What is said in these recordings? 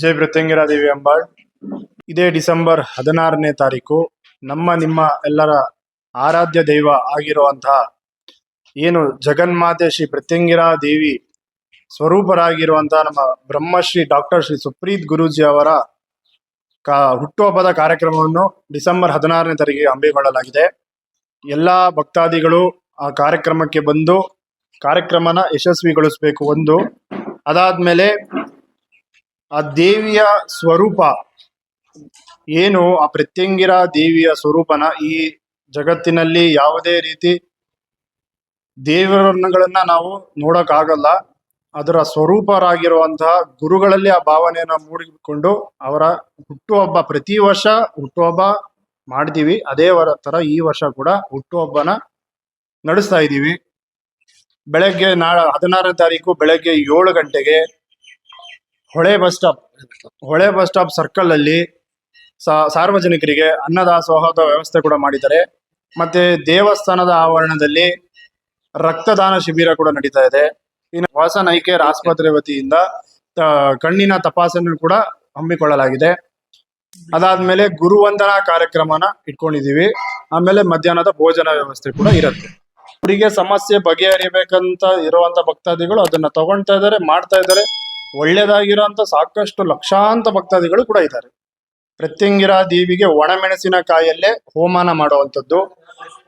ಜೈ ಮೃತ್ಯಂಗಿರ ದೇವಿ ಅಂಬಾಳ್. ಇದೇ ಡಿಸೆಂಬರ್ ಹದಿನಾರನೇ ತಾರೀಕು ನಮ್ಮ ನಿಮ್ಮ ಎಲ್ಲರ ಆರಾಧ್ಯ ದೈವ ಆಗಿರುವಂತಹ ಏನು ಜಗನ್ಮಾತೆ ಶ್ರೀ ಪ್ರತ್ಯಂಗಿರ ದೇವಿ ಸ್ವರೂಪರಾಗಿರುವಂತಹ ನಮ್ಮ ಬ್ರಹ್ಮಶ್ರೀ ಡಾಕ್ಟರ್ ಶ್ರೀ ಸುಪ್ರೀತ್ ಗುರೂಜಿ ಅವರ ಕಾ ಹುಟ್ಟುಹಬ್ಬದ ಕಾರ್ಯಕ್ರಮವನ್ನು ಡಿಸೆಂಬರ್ ಹದಿನಾರನೇ ತಾರೀಕಿಗೆ ಹಮ್ಮಿಕೊಳ್ಳಲಾಗಿದೆ. ಎಲ್ಲ ಭಕ್ತಾದಿಗಳು ಆ ಕಾರ್ಯಕ್ರಮಕ್ಕೆ ಬಂದು ಕಾರ್ಯಕ್ರಮನ ಯಶಸ್ವಿಗೊಳಿಸಬೇಕು ಒಂದು. ಅದಾದ್ಮೇಲೆ ಆ ದೇವಿಯ ಸ್ವರೂಪ ಏನು? ಆ ಪ್ರತ್ಯಂಗಿರ ದೇವಿಯ ಸ್ವರೂಪನ ಈ ಜಗತ್ತಿನಲ್ಲಿ ಯಾವುದೇ ರೀತಿ ದೇವರನ್ನಗಳನ್ನ ನಾವು ನೋಡಕ್ಕಾಗಲ್ಲ. ಅದರ ಸ್ವರೂಪರಾಗಿರುವಂತಹ ಗುರುಗಳಲ್ಲಿ ಆ ಭಾವನೆಯನ್ನ ಮೂಡಿಕೊಂಡು ಅವರ ಹುಟ್ಟುಹಬ್ಬ ಪ್ರತಿ ವರ್ಷ ಹುಟ್ಟುಹಬ್ಬ ಮಾಡ್ತೀವಿ. ಅದೇ ವರ ತರ ಈ ವರ್ಷ ಕೂಡ ಹುಟ್ಟುಹಬ್ಬನ ನಡೆಸ್ತಾ ಇದ್ದೀವಿ ಬೆಳಗ್ಗೆ ನಾ ಹದಿನಾರನೇ ತಾರೀಕು ಬೆಳಗ್ಗೆ ಏಳು ಗಂಟೆಗೆ ಹೊಳೆ ಬಸ್ ಸ್ಟಾಪ್, ಹೊಳೆ ಬಸ್ ಸ್ಟಾಪ್ ಸರ್ಕಲ್ ಅಲ್ಲಿ ಸಾರ್ವಜನಿಕರಿಗೆ ಅನ್ನದಾಸೋಹದ ವ್ಯವಸ್ಥೆ ಕೂಡ ಮಾಡಿದ್ದಾರೆ. ಮತ್ತೆ ದೇವಸ್ಥಾನದ ಆವರಣದಲ್ಲಿ ರಕ್ತದಾನ ಶಿಬಿರ ಕೂಡ ನಡೀತಾ ಇದೆ. ಇನ್ನು ವಾಸನ್ ಐ ಕೇರ್ ಆಸ್ಪತ್ರೆ ವತಿಯಿಂದ ಕಣ್ಣಿನ ತಪಾಸಣೆ ಕೂಡ ಹಮ್ಮಿಕೊಳ್ಳಲಾಗಿದೆ. ಅದಾದ್ಮೇಲೆ ಗುರುವಂದನಾ ಕಾರ್ಯಕ್ರಮನ ಇಟ್ಕೊಂಡಿದೀವಿ ಆಮೇಲೆ ಮಧ್ಯಾಹ್ನದ ಭೋಜನ ವ್ಯವಸ್ಥೆ ಕೂಡ ಇರುತ್ತೆ. ಅವರಿಗೆ ಸಮಸ್ಯೆ ಬಗೆಹರಿಬೇಕಂತ ಇರುವಂತ ಭಕ್ತಾದಿಗಳು ಅದನ್ನ ತಗೊಳ್ತಾ ಇದ್ದಾರೆ, ಮಾಡ್ತಾ ಇದ್ದಾರೆ. ಒಳ್ಳೇದಾಗಿರೋಂತ ಸಾಕಷ್ಟು ಲಕ್ಷಾಂತ ಭಕ್ತಾದಿಗಳು ಕೂಡ ಇದ್ದಾರೆ. ಪ್ರತ್ಯಂಗಿರ ದೇವಿಗೆ ಒಣಮೆಣಸಿನಕಾಯಲ್ಲೇ ಹೋಮಾನ ಮಾಡುವಂಥದ್ದು.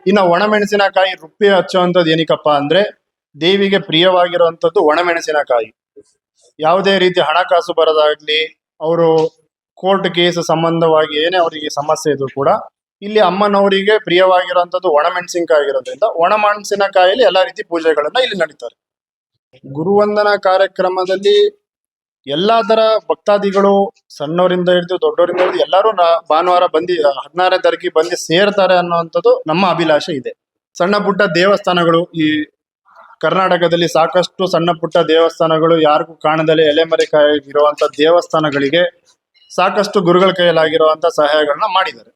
ಇನ್ನು ಒಣಮೆಣಸಿನಕಾಯಿ ರುಪ್ಪಿ ಹಚ್ಚುವಂಥದ್ದು ಏನಕ್ಕಪ್ಪ ಅಂದ್ರೆ ದೇವಿಗೆ ಪ್ರಿಯವಾಗಿರುವಂಥದ್ದು ಒಣಮೆಣಸಿನಕಾಯಿ. ಯಾವುದೇ ರೀತಿ ಹಣಕಾಸು ಬರೋದಾಗ್ಲಿ, ಅವರು ಕೋರ್ಟ್ ಕೇಸ್ ಸಂಬಂಧವಾಗಿ ಏನೇ ಅವರಿಗೆ ಸಮಸ್ಯೆ ಇದ್ರು ಕೂಡ ಇಲ್ಲಿ ಅಮ್ಮನವರಿಗೆ ಪ್ರಿಯವಾಗಿರುವಂಥದ್ದು ಒಣಮೆಣಸಿನಕಾಯಿ ಆಗಿರೋದ್ರಿಂದ ಒಣಮೆಣಸಿನಕಾಯಲ್ಲಿ ಎಲ್ಲಾ ರೀತಿ ಪೂಜೆಗಳನ್ನ ಇಲ್ಲಿ ನಡೀತಾರೆ. ಗುರುವಂದನಾ ಕಾರ್ಯಕ್ರಮದಲ್ಲಿ ಎಲ್ಲಾ ತರ ಭಕ್ತಾದಿಗಳು ಸಣ್ಣವರಿಂದ ಹಿಡಿದು ದೊಡ್ಡವರಿಂದ ಹಿಡಿದು ಎಲ್ಲರೂ ಭಾನುವಾರ ಬಂದಿ, ಹದಿನಾರನೇ ತಾರೀಕಿಗೆ ಬಂದು ಸೇರ್ತಾರೆ ಅನ್ನುವಂಥದ್ದು ನಮ್ಮ ಅಭಿಲಾಷೆ ಇದೆ. ಸಣ್ಣ ಪುಟ್ಟ ದೇವಸ್ಥಾನಗಳು ಈ ಕರ್ನಾಟಕದಲ್ಲಿ ಸಾಕಷ್ಟು ಸಣ್ಣ ಪುಟ್ಟ ದೇವಸ್ಥಾನಗಳು ಯಾರಿಗೂ ಕಾಣದಲ್ಲಿ ಎಲೆಮರೆ ಇರುವಂತ ದೇವಸ್ಥಾನಗಳಿಗೆ ಸಾಕಷ್ಟು ಗುರುಗಳ ಕೈಯಲ್ಲಾಗಿರುವಂತ ಸಹಾಯಗಳನ್ನ ಮಾಡಿದ್ದಾರೆ.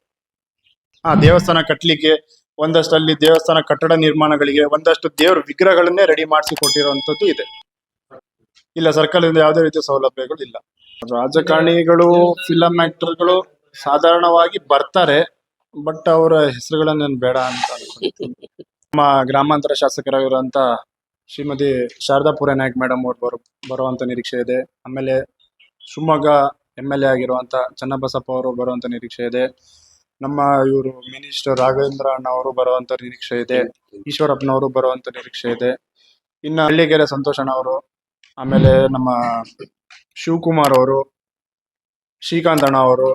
ಆ ದೇವಸ್ಥಾನ ಕಟ್ಟಲಿಕ್ಕೆ ಒಂದಷ್ಟು ಅಲ್ಲಿ ದೇವಸ್ಥಾನ ಕಟ್ಟಡ ನಿರ್ಮಾಣಗಳಿಗೆ ಒಂದಷ್ಟು ದೇವರ ವಿಗ್ರಹಗಳನ್ನೇ ರೆಡಿ ಮಾಡಿಸಿ ಕೊಟ್ಟಿರುವಂತದ್ದು ಇದೆ. ಇಲ್ಲ, ಸರ್ಕಾರದಿಂದ ಯಾವುದೇ ರೀತಿಯ ಸೌಲಭ್ಯಗಳು ಇಲ್ಲ ರಾಜಕಾರಣಿಗಳು ಫಿಲಂ ಆಕ್ಟರ್ಗಳು ಸಾಧಾರಣವಾಗಿ ಬರ್ತಾರೆ ಬಟ್ ಅವರ ಹೆಸರುಗಳನ್ನೇನು ಬೇಡ ಅಂತ. ನಮ್ಮ ಗ್ರಾಮಾಂತರ ಶಾಸಕರಾಗಿರುವಂತ ಶ್ರೀಮತಿ ಶಾರದಾ ಪುರ ನಾಯಕ್ ಮೇಡಮ್ ಅವ್ರು ಬರೋ, ಬರುವಂತ ನಿರೀಕ್ಷೆ ಇದೆ. ಆಮೇಲೆ ಶಿವಮೊಗ್ಗ ಎಂ ಎಲ್ ಎ ಆಗಿರುವಂತ ಚನ್ನಬಸಪ್ಪ ಅವರು ಬರುವಂತ ನಿರೀಕ್ಷೆ ಇದೆ. ನಮ್ಮ ಇವರು ಮಿನಿಸ್ಟರ್ ರಾಘವೇಂದ್ರ ಅಣ್ಣ ಅವರು ಬರುವಂತ ನಿರೀಕ್ಷೆ ಇದೆ. ಈಶ್ವರಪ್ಪನವರು ಬರುವಂತ ನಿರೀಕ್ಷೆ ಇದೆ. ಇನ್ನ ಹಳ್ಳಿಗೆರೆ ಸಂತೋಷ್ ಅಣ್ಣ ಅವರು ಆಮೇಲೆ ನಮ್ಮ ಶಿವಕುಮಾರ್ ಅವರು ಶ್ರೀಕಾಂತ್ ಅಣ್ಣ ಅವರು